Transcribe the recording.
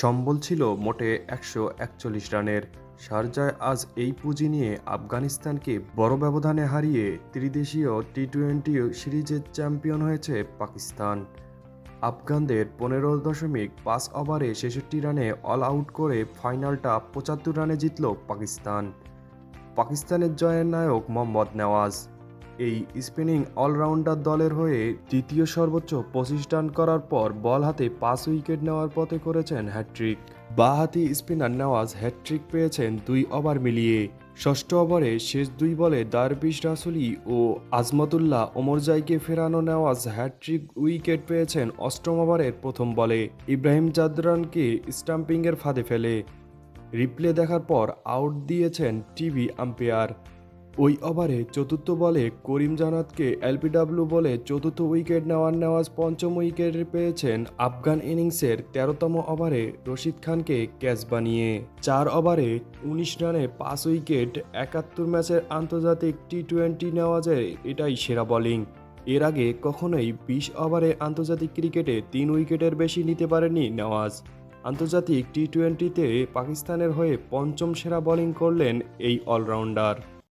সম্বল ছিল মোটে একশো একচল্লিশ রানের। শারজায় আজ এই পুঁজি নিয়ে আফগানিস্তানকে বড় ব্যবধানে হারিয়ে ত্রিদেশীয় টি টোয়েন্টি সিরিজের চ্যাম্পিয়ন হয়েছে পাকিস্তান। আফগানদের পনেরো দশমিক পাঁচ ওভারে ছেষট্টি রানে অল আউট করে ফাইনালটা পঁচাত্তর রানে জিতল পাকিস্তান। পাকিস্তানের জয়ের নায়ক মোহাম্মদ নেওয়াজ এই স্পিনিং অলরাউন্ডার দলের হয়ে দ্বিতীয় সর্বোচ্চ পঁচিশ রান করার পর বল হাতে পাঁচ উইকেট নেওয়ার পথে করেছেন হ্যাট্রিক বাহাতি স্পিনার নেওয়াজ হ্যাট্রিক পেয়েছেন দুই ওভার মিলিয়ে। ষষ্ঠ ওভারে শেষ দুই বলে দারবিশ রাসুলি ও আজমতুল্লাহ ওমরজাইকে ফেরানো নেওয়াজ হ্যাট্রিক উইকেট পেয়েছেন অষ্টম ওভারের প্রথম বলে। ইব্রাহিম জাদরানকে স্টাম্পিংয়ের ফাঁদে ফেলে। রিপ্লে দেখার পর আউট দিয়েছেন টিভি আম্পায়ার। ওই ওভারে চতুর্থ বলে করিম জানাতকে এলপিডাব্লিউ বলে চতুর্থ উইকেট নেওয়ার নেওয়াজ পঞ্চম উইকেট পেয়েছেন আফগান ইনিংসের তেরোতম ওভারে রশিদ খানকে ক্যাচ বানিয়ে। চার ওভারে উনিশ রানে পাঁচ উইকেট, একাত্তর ম্যাচের আন্তর্জাতিক টি টোয়েন্টি নেওয়াজের এটাই সেরা বোলিং। এর আগে কখনোই বিশ ওভারে আন্তর্জাতিক ক্রিকেটে তিন উইকেটের বেশি নিতে পারেনি নেওয়াজ। আন্তর্জাতিক টি টোয়েন্টিতে পাকিস্তানের হয়ে পঞ্চম সেরা বোলিং করলেন এই অলরাউন্ডার।